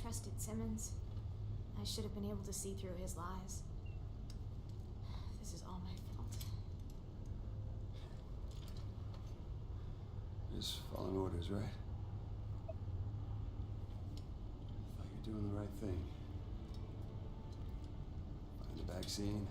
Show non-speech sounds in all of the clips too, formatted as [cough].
trusted Simmons. I should have been able to see through his lies. This is all my fault. Just following orders, right? I Thought you're doing the right thing. Find the vaccine.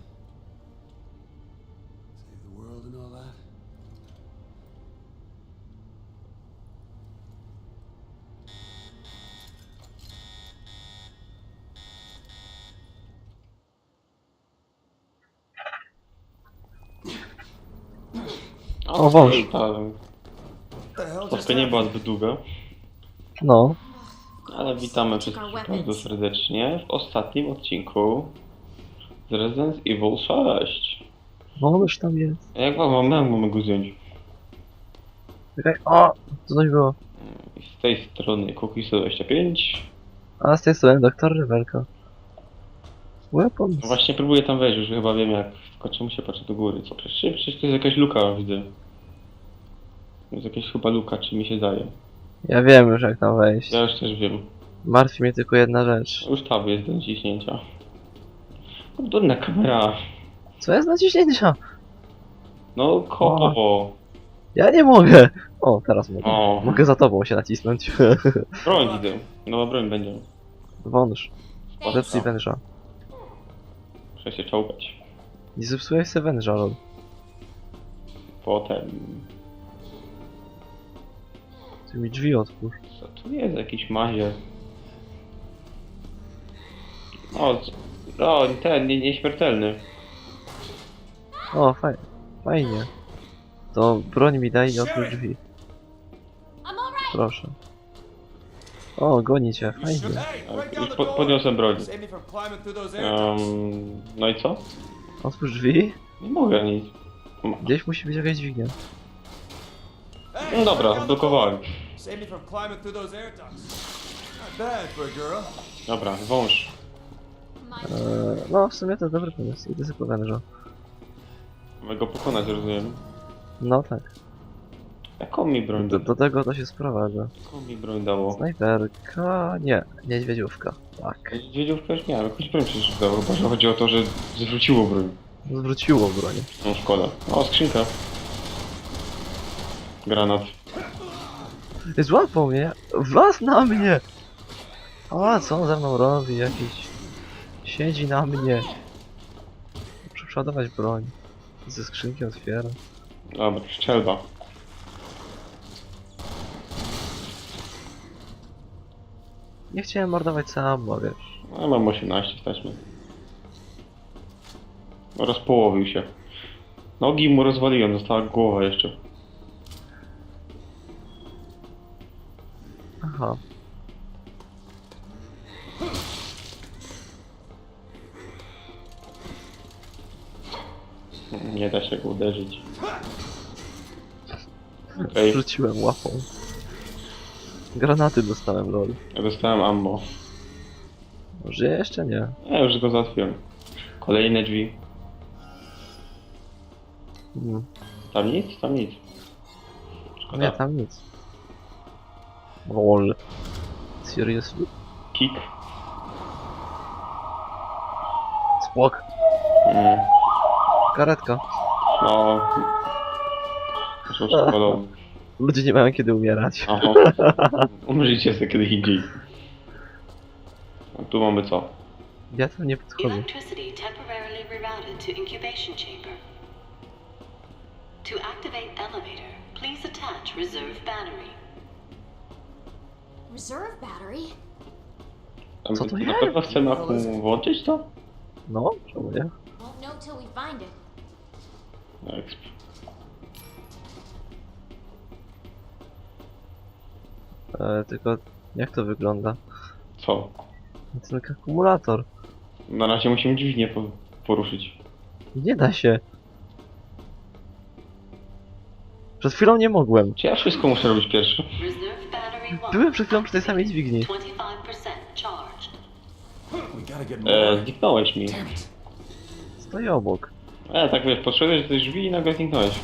O, wąż. Stawka nie była zbyt długa, No, ale witamy wszystkich bardzo serdecznie w ostatnim odcinku z Resident Evil 6. wąż tam jest. A jak wam jak mamy go zdjąć? Czekaj, o! Co coś było? I Z tej strony Cookie 125. A z tej strony doktor Rewelka. Weapons. No właśnie próbuję tam wejść, już chyba wiem jak. Tylko czemu się patrzy do góry? Co przecież, przecież to jest jakaś luka, widzę. Jest jakaś chyba luka, czy mi się daje. Ja wiem już jak tam wejść. Ja już też wiem. Martwi mnie tylko jedna rzecz. Już tam jest do naciśnięcia. Durna kamera. Co jest naciśnięcia? No koło. Ja nie mogę! O, teraz mogę. O. Mogę za tobą się nacisnąć. [laughs] Broń widzę. Nowa broń będzie. Wąż. Zepsuj węża. Muszę się czołgać. Nie zepsułeś sobie węża, lol. Potem... Ty mi drzwi otwórz. Co tu jest? Jakiś mazier. O, c- o ten, nie, nieśmiertelny. O, fajnie. Fajnie. To broń mi daj i otwórz drzwi. I'm! Proszę. O, goni cię, fajnie. Już po, podniosłem broń. Um, no i co? Otwórz drzwi. Nie mogę nic. Gdzieś musi być jakaś dźwignia. No dobra, zblokowałem. Save me from climbing through those air ducts. Not bad for a girl. Dobra, wąż. Eee, no, w sumie to dobry pomysł. Idę sobie po węża. Mamy go pokonać, rozumiem. No tak. Jaką mi broń Do, dało? do tego to się sprowadza. Jaką mi broń dało? Snajperka... Nie, niedźwiedziówka. Tak. Wiedziówkę już miałem, jakąś broń przecież dało. Chyba, że chodzi o to, że zwróciło broń. Zwróciło broń. No szkoda. O, skrzynka. Granat. Złapał mnie! Wlazł na mnie! A, co on ze mną robi? Jakiś... Siedzi na mnie. Muszę przeładować broń. Ze skrzynki otwieram. Dobra, szczelba. Nie chciałem mordować sam, bo wiesz. No, mam 18, staćmy. Rozpołowił się. Nogi mu rozwaliłem, została głowa jeszcze. Aha. Nie da się go uderzyć. Okej, Rzuciłem łapą. Granaty dostałem, lol. ja dostałem ammo. Może jeszcze nie. Ja już go załatwiłem. Kolejne drzwi. Hmm. Tam nic? Tam nic. Szkoda. Nie, tam nic. Lol. Seriously? Kick. Spłok. Mm. Karetka. No. Szkodą. Ludzie nie mają kiedy umierać. Aha. Umrzyjcie sobie kiedy indziej. A tu mamy co? Ja tam nie podchodzę. Electricity temporarily rerouted to incubation chamber. To activate elevator, please attach reserve battery. Reserve battery? A Co to my jest? na pewno chcemy akum włączyć to? No, czemu nie? Won't know till we find it. Exp. E, tylko jak to wygląda? Co? Ten akumulator. Na razie musimy dźwignię po poruszyć. Nie da się. Przed chwilą nie mogłem. Czy ja wszystko muszę robić pierwszy? Reserve battery 1. Byłem przed chwilą przy tej samej dźwigni. 25% charged. We gotta get E, more. zniknąłeś mi. Stoi obok. E, tak wiesz, podszedłeś do tej drzwi i nagle zniknąłeś.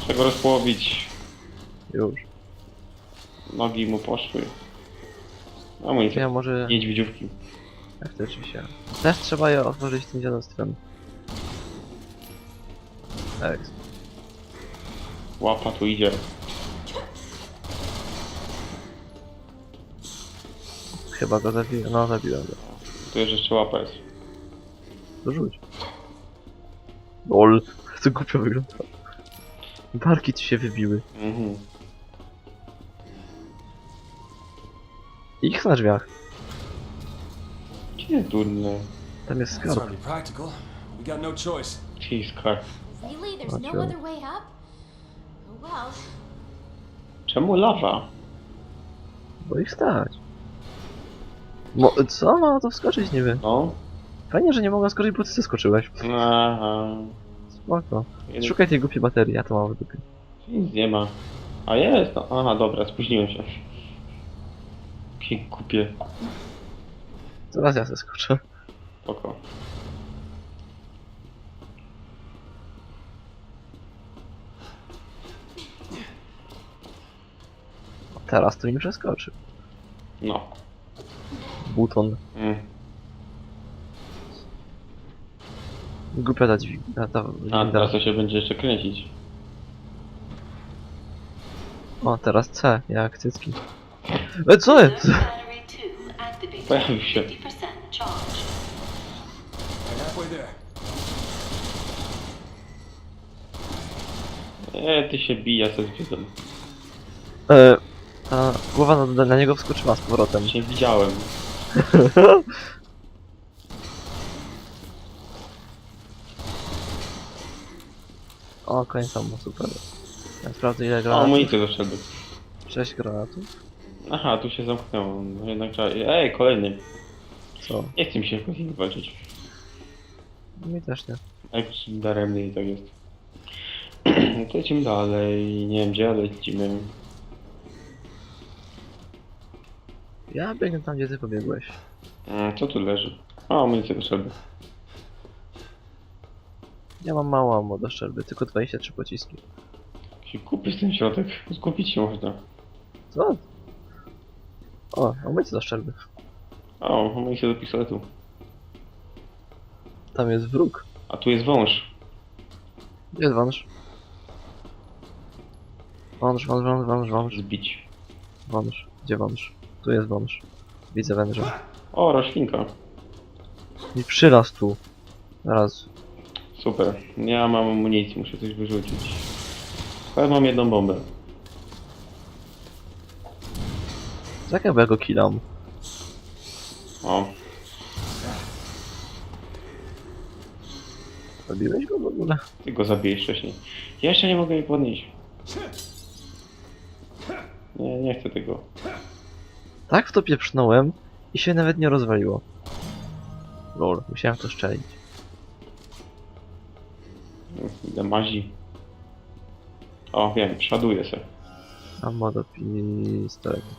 Trzeba go rozpołowić. Już. Nogi mu poszły. Amunicja. Ja może... Niedźwiedziówki. Jak to oczywiście. Też trzeba je otworzyć tym dziadostwem. Tak. Łapa tu idzie. Chyba go zabiłem. No, zabiłem go. Tu jeszcze łapa jest. To rzuć. Lol. [laughs] To głupio wygląda. Barki ci się wybiły. Mhm. Ich na drzwiach. Gdzie jest durny? Tam jest That's skarb. hardly practical. We got no choice. Czyli skarb. Really? There's Not no sure. other way up? Oh well. Czemu lawa? Bo ich stać. Mo co? Ma na to wskoczyć? Nie wiem. No. Fajnie, że nie mogę skoczyć, bo ty zeskoczyłeś. Aha. Spoko. Jeden- Szukaj tej głupiej baterii, ja to mam w dupie. Nic nie ma. A jest? No, aha, dobra, spóźniłem się. Jakie głupie. Zaraz ja zeskoczę. Spoko. Teraz to mi przeskoczy. No. Buton. Mm. Głupia ta dźwignia. Ta A winda. teraz to się będzie jeszcze kręcić. O, teraz C, jak cycki. E, co jest? Reserve battery 2 activated. Pojawił się. 50% charge. Right halfway there. E, ty się bija ze zwierzę. E, ta głowa na, na niego wskoczyła z powrotem. Nie widziałem. O, koniec tam, super. Ja sprawdzę ile O, granatów. amunicję do strzelby. 6 granatów. Aha, tu się zamknęło. No jednak trzeba... Ej, kolejny. Co? Nie chcę mi się jakoś nim walczyć. Mi też nie. Jak daremny i tak jest. No [clears throat] to lecimy dalej. Nie wiem gdzie, ale lecimy. Ja biegnę tam, gdzie ty pobiegłeś. Mm, Co tu leży? O, amunicję do strzelby. Ja mam mało ammo do szczelby, tylko 23 pociski. Się kupić ten środek. Skupić się można. Co? O, amunicję do szczelby. O, amunicję do pistoletu. Tam jest wróg. A tu jest wąż. Gdzie jest wąż? Wąż, wąż, wąż, wąż, wąż, Zbić. wąż. Gdzie wąż? Tu jest wąż. Widzę węża. O, roślinka. I przylas tu. Zaraz. Super. Ja mam amunicji, muszę coś wyrzucić. Ale mam jedną bombę. Bo ja go killam. O, Zabiłeś go w ogóle? ty go zabijesz wcześniej. Ja jeszcze nie mogę jej podnieść. Nie, nie chcę tego. Tak w to pieprznąłem i się nawet nie rozwaliło. Lol, musiałem to szczelić. Idę mazi. O, wiem, szaduję se. Ammo do pistoletu.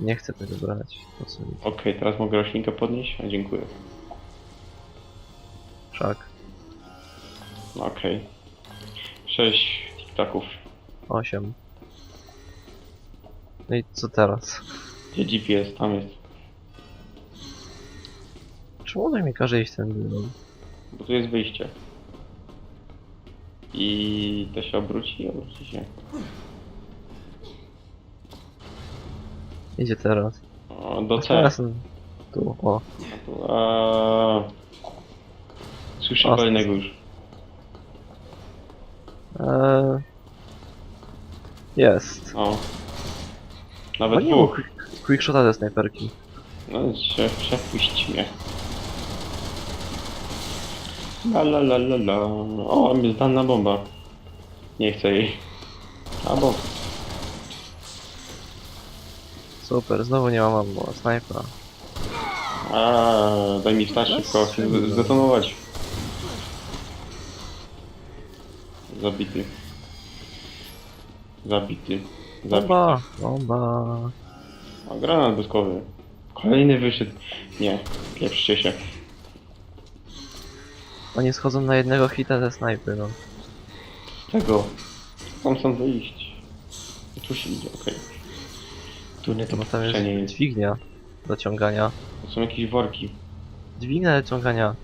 Nie chcę tego brać. Po co mi? Okej, teraz mogę roślinkę podnieść? A, dziękuję. Szak. No, Okej. Sześć tiktaków. 8. No i co teraz? Gdzie GPS? Tam jest. Czemu on mi każe iść ten drogą? Bo tu jest wyjście. I to się obróci? Obróci się. Idzie teraz. O, do C. Teraz tu, o. A... Słyszę O. kolejnego już. Eee... Jest. O. No Nawet mógł dwóch. Quick- quickshota ze snajperki. No się, przepuść mnie. La la la la la. O, mi zdalna bomba. Nie chcę jej. Albo Super, znowu nie mam ammo. Snajpa. A, daj mi wstać szybko, chcę z- zdetonować. Zabity. Zabity. Zabity. Bomba! Bomba! A granat błyskowy. Kolejny wyszedł. Nie, pieprzcie się. Oni schodzą na jednego hita ze snajpy, no. Czego? Tam są wyjść. Tu się idzie, okej. Tu nie to Bo tam jest jest. dźwignia. do ciągania. To są jakieś worki. Dźwignia do ciągania.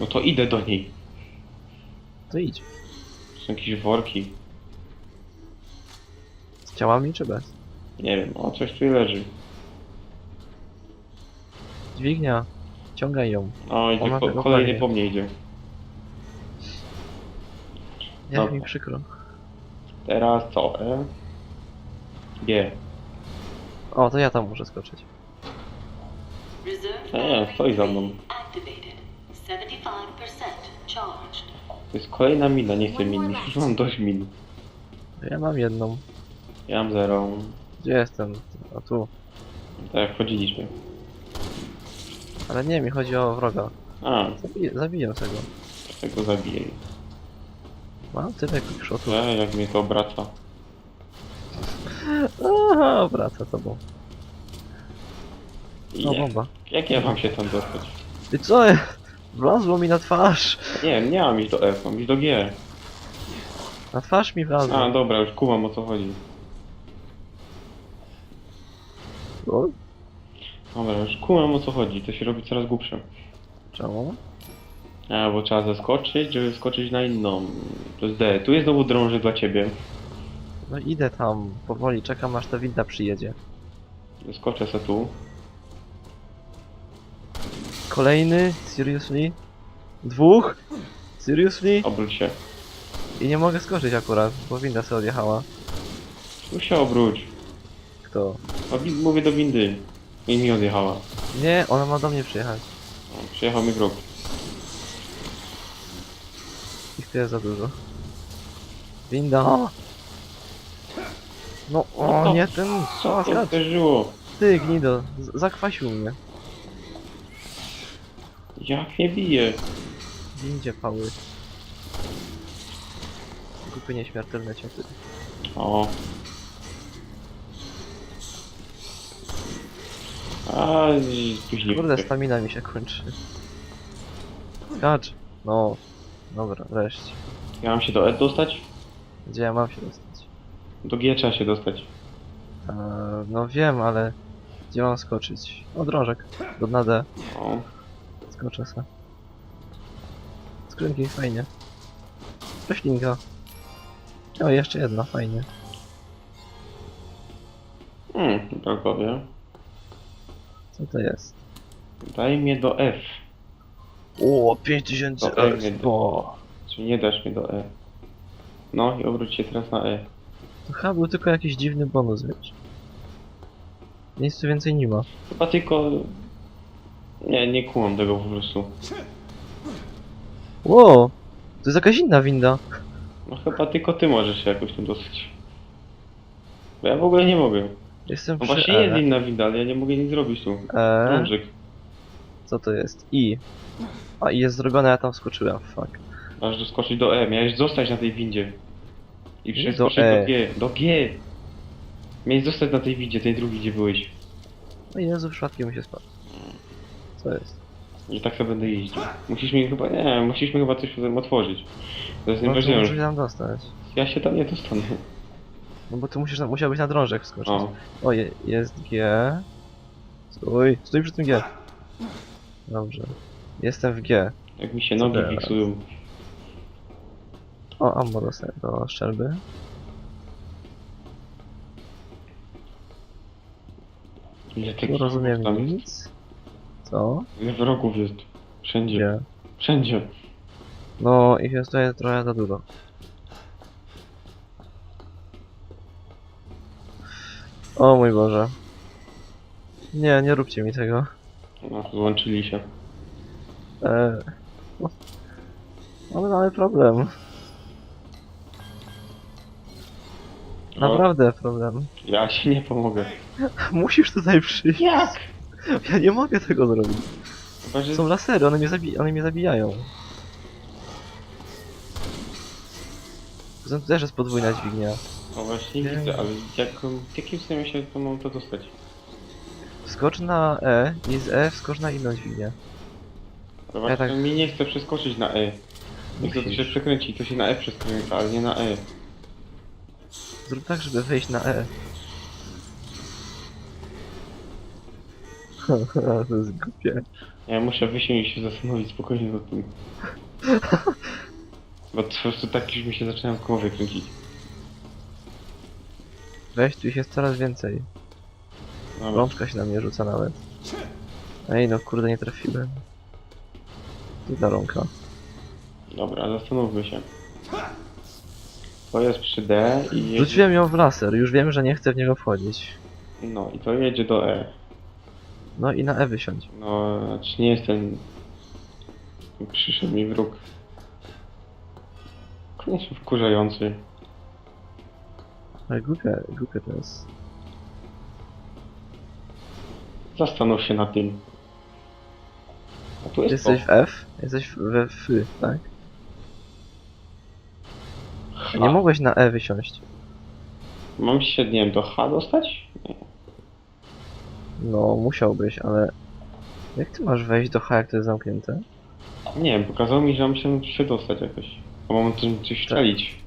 No to idę do niej. To idź. To są jakieś worki. Z ciałami czy bez? Nie wiem, o coś tu leży. Dźwignia. Ciągaj ją. O, idzie Ona tego kolejny po mnie idzie. Jak Dobra. mi przykro. Teraz co? E? G. O, to ja tam muszę skoczyć. Reserve Nie, stoi za mną. three activated. 75% charged. To jest kolejna mina, nie chcę min. Już mam dość min. Ja mam jedną. Ja mam zero. Gdzie jestem? A tu. Tak wchodziliśmy. Ale nie, mi chodzi o wroga. A, Zabiję, zabiję tego. tego zabiję. Mam tyle quickshotów. E, jak mnie to obraca. [laughs] Aha, wraca tobą. I No jak, bomba. jak ja mam się tam dostać? I co? [laughs] Wlazło mi na twarz! Nie, nie mam iść do F, mam iść do G. Na twarz mi A, wlazło. dobra, już kumam o co chodzi. O, Dobra, już kumam o co chodzi, to się robi coraz głupsze. Czemu? A, bo trzeba zeskoczyć, żeby skoczyć na inną. To jest D. Tu jest znowu drążek dla ciebie. No idę tam, powoli, czekam aż ta winda przyjedzie. Skoczę se tu. Kolejny? Seriously? Dwóch? Seriously? Obróć się. I nie mogę skoczyć akurat, bo winda sobie odjechała. Tu się obróć. Kto? Win- mówię do windy. I mi odjechała. Nie, ona ma do mnie przyjechać. O, przyjechał mi wróg. Ich tu jest za dużo. Winda! No, o nie ten... Co to skacz. Ty, gnido, z- zakwasił mnie. Jak mnie bije? Windzie pały. Głupie nieśmiertelne cioty. O. A, i później. Kurde, stamina mi się kończy. Skacz! No. Dobra, wreszcie. Ja mam się do E dostać? Gdzie ja mam się dostać? Do G trzeba się dostać. Eee, no wiem, ale... Gdzie mam skoczyć? O, drążek. Do na D. O. Skoczę se. Skrzynki, fajnie. Roślinka. O, jeszcze jedna, fajnie. Hmm, bronkowie. Co to jest? Daj mnie do F. O, 5000 To fajnie. expo. Czy nie dasz mnie do E? No i obróć się teraz na E. To chyba był tylko jakiś dziwny bonus, wiesz. Nic tu więcej nie ma. Chyba tylko... Nie, nie kumam tego po prostu. Ło! To jest jakaś inna winda. No chyba tylko ty możesz się jakoś tym dostać. Bo ja w ogóle nie mogę. Jestem No przy właśnie jest E. inna winda, ale ja nie mogę nic zrobić tu. E. Co to jest? I. A i jest zrobione, ja tam skoczyłem, fuck. Masz doskoczyć do E, miałeś zostać na tej windzie. I Do przeskoczyć E. do G. Do G! Miałeś zostać na tej windzie, tej drugiej gdzie byłeś. O Jezu, przypadkiem mi się spadł. Co jest? I tak sobie będę jeździł. Musisz mi chyba, nie, musisz mi chyba coś potem otworzyć. To jest No to muszę się nieważne. tam dostać. Ja się tam nie dostanę. No bo ty musisz, musiałbyś na drążek wskoczyć. O, O, je, jest G. Stój, stój przy tym G. Dobrze. Jestem w G. jak mi się nogi teraz? fiksują. O, ammo do, se- do. Ile Tu tych rozumiem tam jest? nic. Co? Ile wrogów jest? Wszędzie. Gdzie? Wszędzie. No, ich jest tutaj trochę za dużo. O mój Boże. Nie, nie róbcie mi tego. No, złączyli się. Eee. Mamy mały problem. No. Naprawdę problem. Ja ci nie pomogę. [laughs] Musisz tutaj przyjść. Jak? Ja nie mogę tego zrobić. Chyba, że... Są lasery, one mnie, zabi one mnie zabijają. Poza tym też jest podwójna dźwignia. No właśnie Nie. widzę, ale jak, w jakim sensie się to mam to dostać? Wskocz na E i z E wskocz na inną dźwignię. No właśnie tak- mi nie chce przeskoczyć na E. Nie chce to się przekręcić, to się na E przekręca, ale nie na E. Zrób tak, żeby wejść na E. [laughs] to jest głupie. Ja muszę wysiąść i się zastanowić spokojnie nad tym. [laughs] Bo po prostu tak już mi się zaczynają w głowie kręcić. Weź, tu ich jest coraz więcej. Dobra. Rączka się na mnie rzuca nawet. Ej, no kurde, nie trafiłem. Ta rąka. Dobra, zastanówmy się. To jest przy D i jedzie... Rzuciłem ją w laser, już wiem, że nie chcę w niego wchodzić. No i to jedzie do E. No i na E wysiądź. No, znaczy nie jest ten... Przyszedł mi wróg. Koniecznie wkurzający. Ale głupie, głupie to jest. Zastanów się nad tym. A tu jest Jesteś w F? Jesteś w- we F, tak? to. Nie H. mogłeś na E wysiąść. Mam się, nie wiem, do H dostać? Nie. No, musiałbyś, ale... Jak ty masz wejść do H, jak to jest zamknięte? Nie wiem, pokazało mi, że mam się przedostać jakoś. Bo mam tu coś strzelić.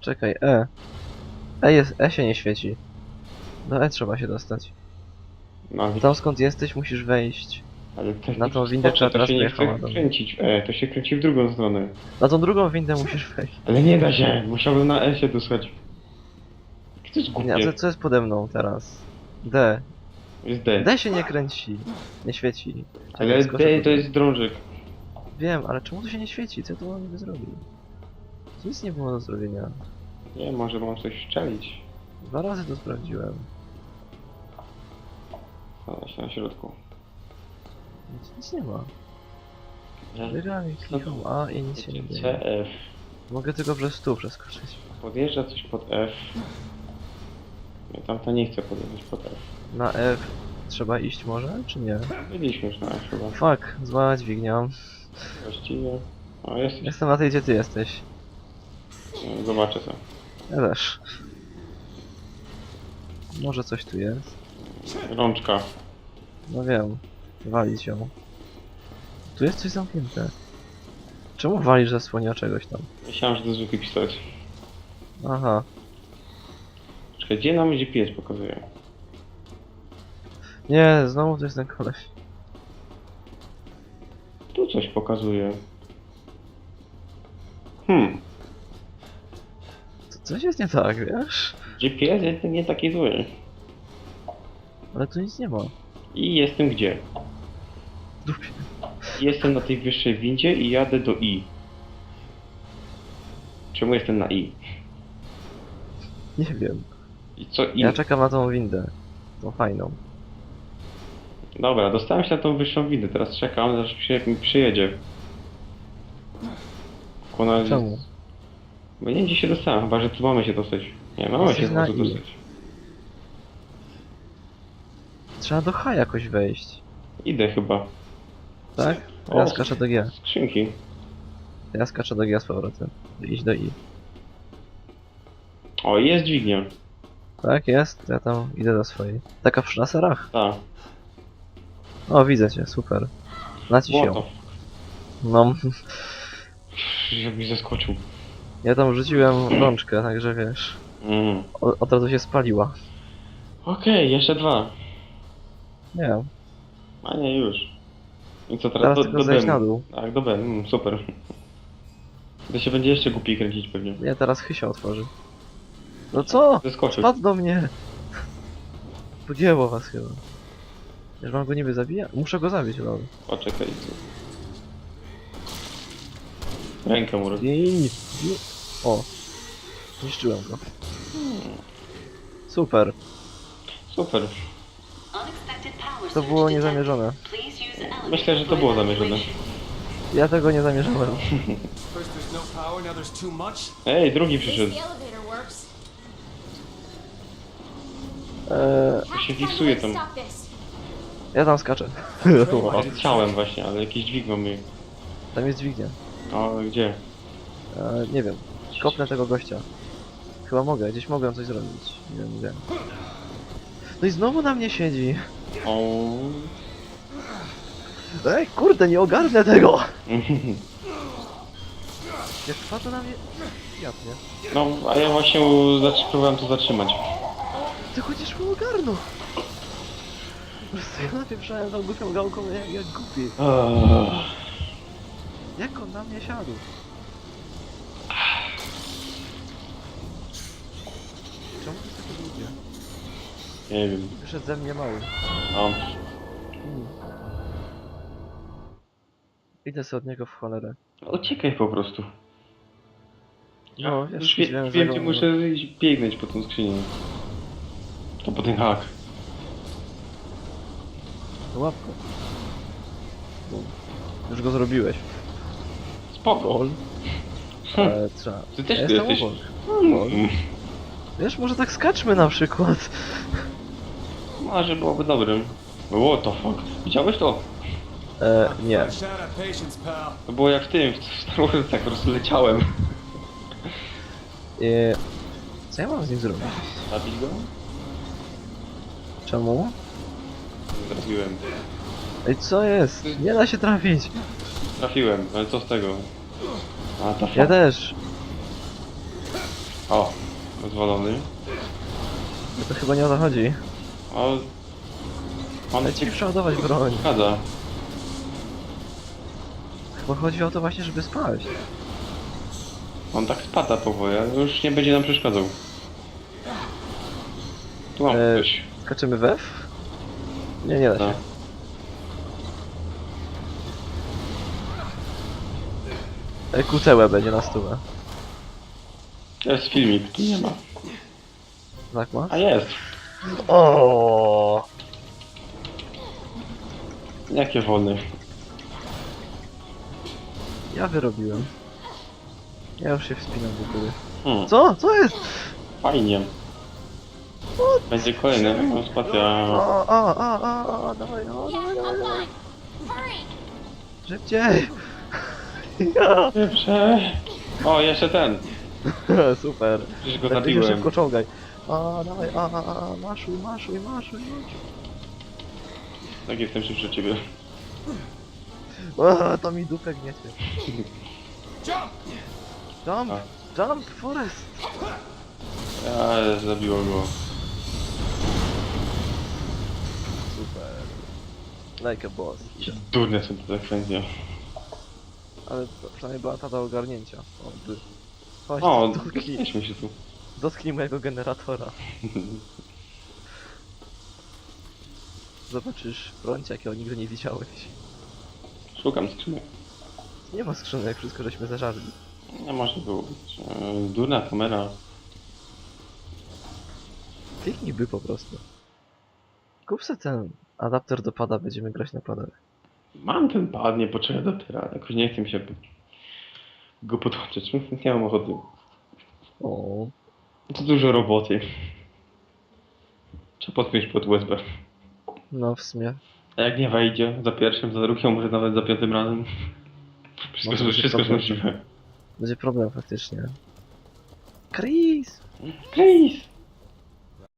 Czekaj, E. E jest, E się nie świeci. Do E trzeba się dostać. No, ale- Tam skąd jesteś, musisz wejść. ale na tą windę trzeba to teraz się nie pojechała chce do mnie. kręcić E, to się kręci w drugą stronę. Na tą drugą windę musisz wejść. Ale nie da się, musiałbym na E się dostać. Jakie to jest Nie, a co, co jest pode mną teraz? D. Jest D. D się nie kręci. Nie świeci. Czekaj, Ale skoczę D to tutaj. jest drążek. Wiem, ale czemu to się nie świeci? Co ja tu mam niby zrobić? Tu nic nie było do zrobienia. Nie, może mam coś strzelić. Dwa razy to sprawdziłem. Znalazł się na środku. Nic, nic nie ma. Ja- Biegam i klikam A i nic się nie dzieje. C, F. Mogę tylko przez stół przeskoczyć. Podjeżdża coś pod F. Nie, tamta nie chce podjeżdżać pod F. Na F trzeba iść może, czy nie? Byliśmy już na F chyba. Fuck, zła dźwignia. Właściwie. O, jest. Jestem na tej, gdzie ty jesteś. No, Zobaczę co. Ja też. Może coś tu jest. Rączka. No wiem. Walić ją. Tu jest coś zamknięte. Czemu walisz zasłonia czegoś tam? Myślałem, że to zwykły pistolet. Aha. Czekaj, gdzie nam GPS pokazuje? Nie, znowu to jest ten koleś. Tu coś pokazuje. Hmm. Coś jest nie tak, wiesz? GPS jest nie taki zły. Ale tu nic nie ma. I jestem gdzie? Dupie. Jestem na tej wyższej windzie i jadę do I. Czemu jestem na I? Nie wiem. I co I? Ja czekam na tą windę. Tą fajną. Dobra, dostałem się na tą wyższą windę, teraz czekam, aż przy, mi przyjedzie. Ona... Czemu? Bo nie gdzie się dostałem, chyba że tu mamy się dostać. Nie, mamy Jesteś się na I. dostać. Trzeba do H jakoś wejść. Idę chyba. Tak? O. Ja skaczę do G. Skrzynki. Ja skaczę do G z powrotem. Iść do I. O, jest dźwignia. Tak, jest. Ja tam idę do swojej. Taka w laserach. Tak. O, widzę cię, super. Naciś ją. Błoto. No, Żebyś zaskoczył. Ja tam rzuciłem rączkę, także wiesz. Mm. O- Od razu się spaliła. Okej, jeszcze dwa. Nie wiem. A nie, już. I co teraz Teraz do, tylko zejść na dół. Tak, do B, mm, super. To się będzie jeszcze głupiej kręcić pewnie. Nie, teraz chy się otworzy. No co? Zeskoczył. Spadł do mnie! Podzięło was chyba. Już mam go niby zabijać? Muszę go zabić, lol. Poczekaj. Rękę mu roz... O! Zniszczyłem go. Super. Super. To było niezamierzone. Myślę, że to było zamierzone. Ja tego nie zamierzałem. First there's no power, now there's too much. Ej, drugi przyszedł. Eee, się fiksuje tam. ja tam skaczę. Ja Chciałem właśnie, ale jakiś dźwig mamy. Tam jest dźwignia. O, gdzie? Eee, nie wiem. Kopnę tego gościa. Chyba mogę, gdzieś mogłem coś zrobić. Nie wiem gdzie. No i znowu na mnie siedzi. O. Ej, kurde, nie ogarnę tego! [laughs] Jak wpadł na mnie... Jadnie. No, a ja właśnie zatrzy- próbowałem to zatrzymać. Ty chociaż mu ogarnął. Po prostu ja napieprzałem tą głupią gałką jak, jak głupi. Ach, Jak on na mnie siadł? Czemu to jest takie długie? nie wiem. Wyszedł ze mnie mały. No. Idę sobie od niego w cholerę. uciekaj po prostu. No, Ja już wie, wiem, że gdzie go- muszę iść biegnąć po tą skrzynię. To po ten hak. Łapko. Już go zrobiłeś. Spoko. Lol. Ale trzeba. Ty też ja tu jestem jesteś. obok. Lol. Mm, Wiesz, może tak skaczmy na przykład. Może byłoby dobrym. What the fuck? Widziałeś to? E, nie. To było jak w tym, w Star Wars tak po prostu leciałem. E, co ja mam z nim zrobić? Zabić go? Czemu? Trafiłem. Ej, co jest? Nie da się trafić. Trafiłem, ale co z tego? A, ta Ja też. O, rozwalony. To chyba nie o to chodzi. O, on Ale cię ci przeładować broń. przeszkadza. Chyba chodzi o to właśnie, żeby spaść. On tak spada powoli, ale już nie będzie nam przeszkadzał. Tu mam E, coś. Skaczymy we F? Nie, nie da się. No. E, QTE będzie na stówę. To jest filmik, tu nie ma. Tak ma? A jest! O. Jakie wolne. Ja wyrobiłem. Ja już się wspinam do góry. Hmm, Co? Co jest? fajnie. Będzie kolejny, mam spacja. O, o, o, o, o, dawaj, o, dawaj, dawaj, dawaj. Szybciej! Pierwsze. O, jeszcze ten. [laughs] Super. Przecież go ty się zabiłem. szybko czołgaj. A, dawaj, a, a, a, maszuj, maszuj, maszuj, maszuj. Tak jestem szybszy od ciebie. [laughs] A, to mi dupę gniecie. Jump! Jump, A. jump, forest. Ja zabiło go. Super. Like a boss. Durne są te sekwencje. Ale przynajmniej była ta do ogarnięcia. O, ty. Chodź, O, dotknij, się tu. dotknij mojego generatora. Zobaczysz prącie, jakiego nigdy nie widziałeś. Szukam skrzynek. Nie ma skrzynek, wszystko żeśmy zażarli. Nie może było być. E, Durna kamera. Kliknij by po prostu. Kup se ten adapter do pada, będziemy grać na padach. Mam ten pad, nie potrzeba dopiero. Jakoś nie chcę mi się go podłączyć. Nie mam ochoty. O, To dużo roboty. Trzeba podpiąć pod USB. no w sumie. A jak nie wejdzie za pierwszym, za drugim, może nawet za piątym razem. Wszystko, być wszystko możliwe. Będzie problem faktycznie. Chris! Chris!